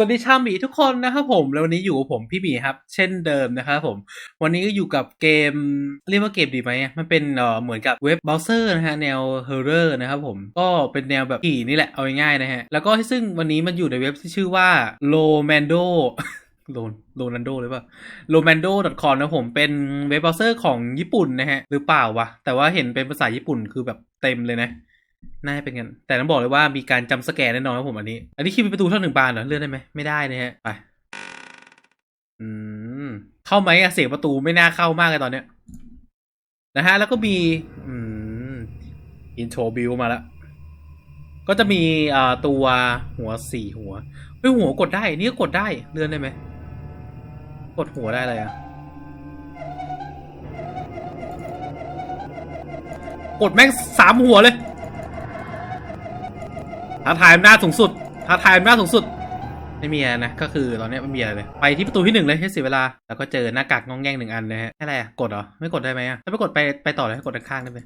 สวัสดีชาวหมีทุกคนนะครับผม แล้ววันนี้อยู่กับผมพี่หมีครับ เช่นเดิมนะครับผม วันนี้ก็อยู่กับเกมเรียกว่าเกมดีไหมมันเป็นเอ่อเหมือนกับเว็บเบราว์เซอร์นะฮะแนวเฮอร์เรอร์นะครับผม ก็เป็นแนวแบบผีนี่แหละเอาง่ายๆนะฮะ แล้วก็ซึ่งวันนี้มันอยู่ในเว็บที่ชื่อว่า l o m a n d o โลโลนันโดหรือเปล่า r o m a n d o com นะผมเป็นเว็บเบราว์เซอร์ของญี่ปุ่นนะฮะ หรือเปล่าวะ แต่ว่าเห็นเป็นภาษาญี่ปุ่นคือแบบเต็มเลยนะ น่าจะเป็นกัน แต่ต้องบอกเลยว่ามีการจำสแกนแน่นอนครับผมอันนี้ อันนี้คิดเป็นประตูเท่าหนึ่งบานเหรอ เลื่อนได้ไหมไม่ได้นะฮะ ไป อืม เข้าไหมอะเสียงประตูไม่น่าเข้ามากเลยตอนเนี้ย นะฮะ แล้วก็มี อืม อินโทรบิวมาแล้ว ก็จะมีอ่าตัวหัวสี่หัวเฮ้ยหัวกดได้ นี่ก็กดได้ เลื่อนได้ไหม กดหัวได้อะไรอะกดแม่งสามหัวเลย ท้าทายอำนาจสูงสุดท้าทายอำนาจสูงสุด ไม่มีอะไรนะ ก็คือตอนนี้ไม่มีอะไรเลย ไปที่ประตูที่หนึ่งเลยให้เสียเวลา แล้วก็เจอหน้ากากงองแงงหนึ่งอันนะฮะอะไรอะกดเหรอ ไม่กดได้ไหมอะถ้าไม่กดไปไปต่อเลยให้กดด้านข้างได้ไหม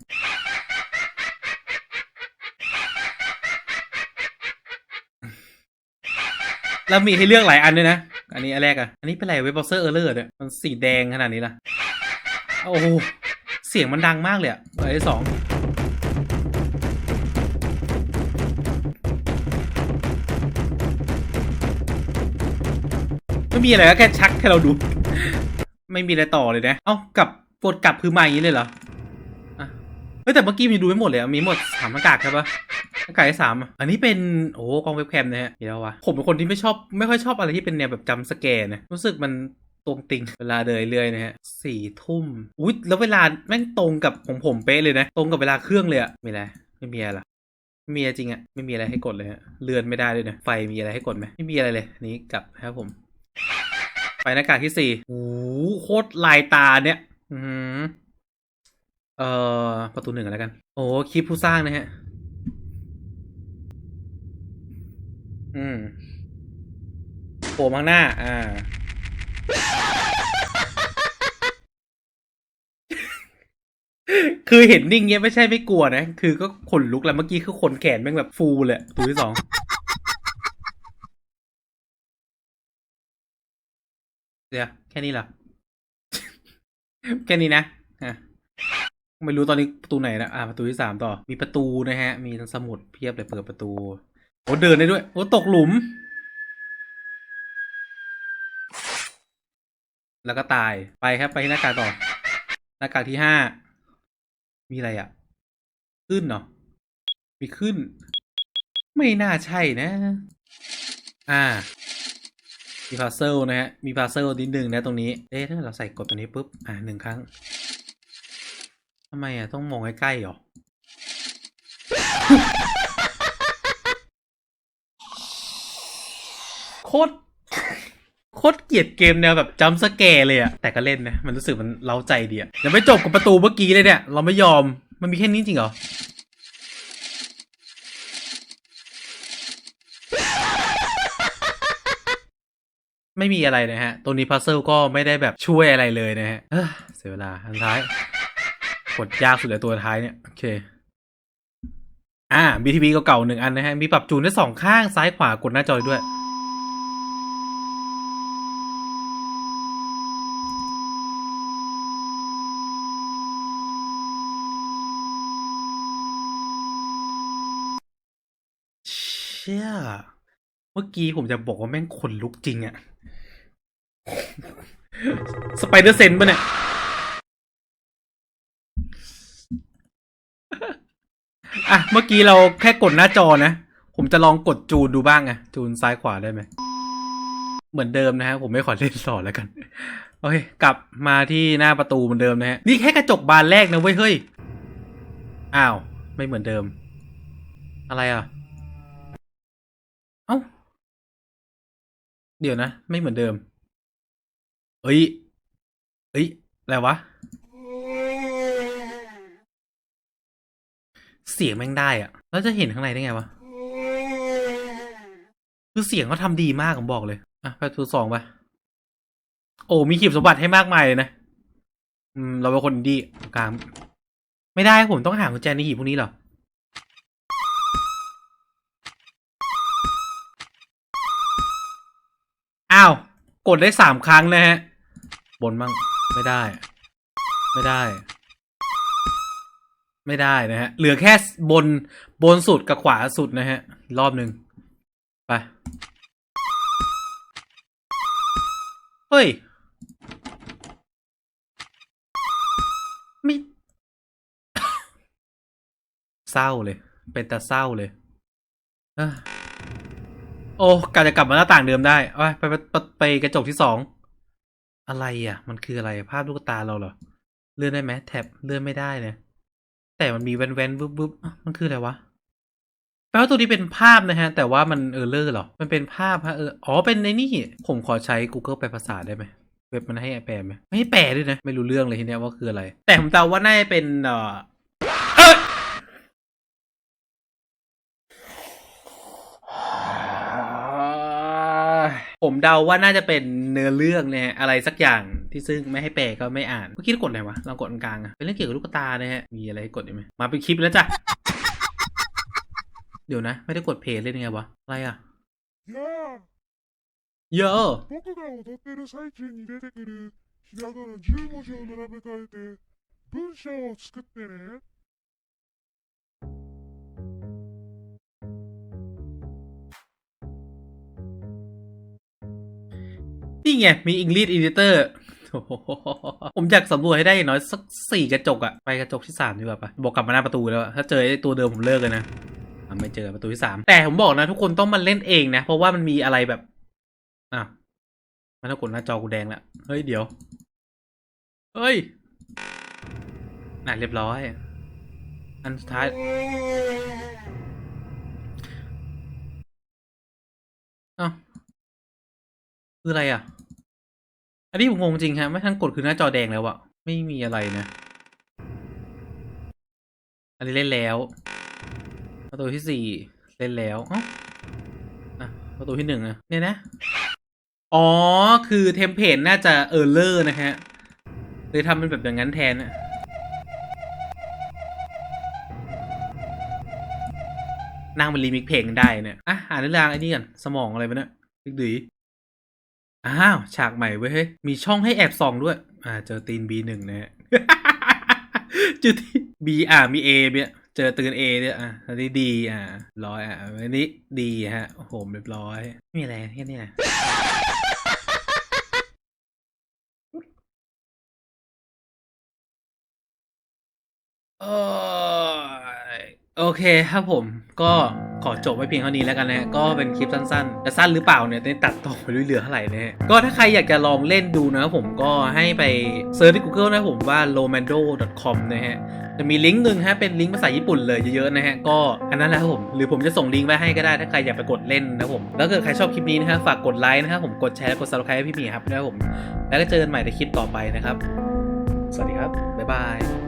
แล้วมีให้เลือกหลายอันด้วยนะ อันนี้อันแรกอะอันนี้เป็นอะไรเว็บเบราว์เซอร์เออร์เลอร์เนี่ย มันสีแดงขนาดนี้ล่ะ โอ้โห เสียงมันดังมากเลยอะอันที่สอง ม่มีอะไรก็แค่ชักให้เราดู ไม่มีอะไรต่อเลยนะ เอ้ากลับกดกลับคือมาอย่างนี้เลยเหรอเฮ้ยแต่เมื่อกี้มีดูไม่หมดเลยมีหมดสามหน้ากากใช่ปะหน้ากากที่สามอันนี้เป็นโอ้กองเว็บแคมนะฮะเดี๋ยววะผมเป็นคนที่ไม่ชอบไม่ค่อยชอบอะไรที่เป็นแนวแบบจำสแกนนะรู้สึกมันตรงติงเวลาเดินเรื่อยนะฮะสี่ทุ่มอุ้ยแล้วเวลาแม่งตรงกับของผมเป๊ะเลยนะ ตรงกับเวลาเครื่องเลยอะไม่อะไรไม่มีอะไรหรอไม่มีอะไรจริงอะไม่มีอะไรให้กดเลยฮะเลื่อนไม่ได้เลยนะไฟมีอะไรให้กดไหมไม่มีอะไรเลยนนี้กลับครับผม ไปหน้ากากที่สี่โอ้โหโคตรลายตาเนี่ย อืมเอ่อ ประตูหนึ่งแล้วกัน โอ้คลิปผู้สร้างนะฮะ อืมโผล่มาข้างหน้า อ่า คือเห็นนิ่งเงี้ยไม่ใช่ไม่กลัวนะ คือก็ขนลุกแล้วเมื่อกี้คือขนแขนแม่งแบบฟูเลยประตูที่สอง เดี๋ยวแค่นี้เหรอ แค่นี้นะไม่รู้ตอนนี้ประตูไหนนะอ่าประตูที่สามต่อ มีประตูนะฮะ มีทั้งสมุดเพียบเลยเปิดประตู โอ้เดินได้ด้วย โอ้ตกหลุม แล้วก็ตายไปครับไปที่หน้ากากต่อ หน้ากากที่ห้ามีอะไรอะ ขึ้นเนาะมีขึ้น ไม่น่าใช่นะ อ่า มีพาเซลนะฮะ มีพาเซลนิดนึงนะตรงนี้ เอ๊ะถ้าเราใส่กดตัวนี้ปุ๊บ อ่าหนึ่งครั้งทำไมอะ ต้องมองใกล้ๆหรอ โคตร โคตรเกลียดเกมแนวแบบจัมป์สแกเลยอะแต่ก็เล่นนะ มันรู้สึกมันเล้าใจดีอะยังไม่จบกับประตูเมื่อกี้เลยเนี่ย เราไม่ยอม มันมีแค่นี้จริงเหรอ ไม่มีอะไรนะฮะตรงนี้พัซเซิลก็ไม่ได้แบบช่วยอะไรเลยนะฮะเสียเวลาอันท้ายกดยากสุดเลยตัวท้ายเนี่ย โอเคอ่า BTV เก่าๆหนึ่งอันนะฮะ มีปรับจูนได้สองข้างซ้ายขวากดหน้าจอยด้วย เชี่ย เมื่อกี้ผมจะบอกว่าแม่งขนลุกจริงอะ สไปเดอร์เซนปะเนี่ย อะ เมื่อกี้เราแค่กดหน้าจอนะ ผมจะลองกดจูนดูบ้างอะจูนซ้ายขวาได้ไหม เหมือนเดิมนะฮะ ผมไม่ขอเล่นต่อแล้วกัน โอเค กลับมาที่หน้าประตูเหมือนเดิมนะฮะ นี่แค่กระจกบานแรกนะเว้ย เฮ้ย อ้าว ไม่เหมือนเดิม อะไรอะ เอ้า เดี๋ยวนะ ไม่เหมือนเดิม เอ้ย เอ้ย อะไรวะ เสียงแม่งได้อะแล้วจะเห็นข้างในได้ไงวะ คือเสียงเขาทำดีมากผมบอกเลย อะไปตัวสองไป โอ้ มีขีบสมบัติให้มากมายเลยนะ อืม เราเป็นคนดีกลาง ไม่ได้ผมต้องหากุญแจในหีบพวกนี้เหรออ้าว กดได้สามครั้งนะฮะ บนบ้าง ไม่ได้ ไม่ได้ ไม่ได้นะฮะ เหลือแค่บนบนสุดกับขวาสุดนะฮะ รอบหนึ่งไป เฮ้ย ไม่ เศร้าเลย เป็นแต่เศร้าเลยโอ้กาจะกลับมาหน้าต่างเดิมได้ ไปไปไปไปกระจกที่สอง อะไรอะ มันคืออะไรภาพลูกตาเราเหรอ เลื่อนได้ไหมแท็บเลื่อนไม่ได้เลยแต่มันมีแวนแวนๆวึบวึบอะมันคืออะไรวะแปลว่าตัวนี้เป็นภาพนะฮะ แต่ว่ามันเออเลอร์หรอ มันเป็นภาพฮะเอออ๋อเป็นในนี่ ผมขอใช้ Google แปลภาษาได้ไหมเว็บมันให้แปลไหมไม่ให้แปลด้วยนะ ไม่รู้เรื่องเลยทีเนี้ยว่าคืออะไร แต่ผมเดาว่าน่าจะเป็นเอ่อผมเดาว่าน่าจะเป็น เนื้อเรื่องเนี่ยอะไรสักอย่างที่ซึ่งไม่ให้แปลก็ไม่อ่าน เมื่อกี้เรากดไหนวะ เรากดตรงกลางอะเป็นเรื่องเกี่ยวกับลูกตาเนี่ยฮะ มีอะไรให้กดอีกไหมมาเป็นคลิปแล้วจ้ะ เดี๋ยวนะ ไม่ได้กดเพลย์เล่นยังไงวะ อะไรอ่ะ やあ เยอะ 僕が踊ってる最中に出てくるひらがな10文字を並べ替えて文章を作ってね นี่ไง มี English Editor โอ้โหผมอยากสำรวจให้ได้อย่างน้อยสักสี่กระจกอะไปกระจกที่สามดีกว่าปะบอกกลับมาหน้าประตูแล้วถ้าเจอตัวเดิมผมเลิกเลยนะไม่เจอประตูที่สามแต่ผมบอกนะ ทุกคนต้องมาเล่นเองนะ เพราะว่ามันมีอะไรแบบอะมันต้องกดหน้าจอกูแดงแล้วเฮ้ยเดี๋ยวเฮ้ยน่ะเรียบร้อย อันสุดท้ายอ้า คืออะไรอะ อันนี้ผมงงจริงฮะ ไม่ทันกดคือหน้าจอแดงแล้วอะไม่มีอะไรนะ อันนี้เล่นแล้วประตูที่สี่เล่นแล้วเอ้าอะประตูที่หนึ่งอะเนี่ยนะ อ๋อ คือเทมเพลตน่าจะเออร์เลอร์นะฮะเลยทำเป็นแบบอย่างนั้นแทนอะนั่งเป็นรีมิกเพลงได้เนี่ย อะ อ่านเรื่องไอ้นี่กันสมองอะไรไปเนี่ยดึกดื อ้าว ฉากใหม่เว้ยเฮ้มีช่องให้แอบส่องด้วย อ่า เจอตีน B หนึ่งนะฮะเจอที่ B อ่ามี A เนี่ยเจอตีน A เนี่ยอะอันนี้ดีอ่าร้อยอะอันนี้ดีฮะโอ้โหเรียบร้อยไม่มีอะไรแค่นี้นะเอ้โอเคครับผมก็ ขอจบไว้เพียงเท่านี้แล้วกันนะฮะก็เป็นคลิปสั้นๆจะสั้นหรือเปล่าเนี่ยตัดต่อไปเรื่อยๆเท่าไหร่นะฮะก็ถ้าใครอยากจะลองเล่นดูนะครับผมก็ให้ไปเซิร์ชที่ Google นะผมว่า romando.com นะฮะจะมีลิงก์หนึ่งฮะเป็นลิงก์ภาษาญี่ปุ่นเลยเยอะๆนะฮะก็อันนั้นแหละครับผม หรือผมจะส่งลิงก์ไว้ให้ก็ได้ถ้าใครอยากไปกดเล่นนะครับผมแล้วถ้าเกิดใครชอบคลิปนี้นะฮะฝากกดไลค์นะครับผมกดแชร์กด subscribe ให้พี่หมีครับนะครับผม แล้วก็เจอกันใหม่ในคลิปต่อไปนะครับ สวัสดีครับบ๊ายบาย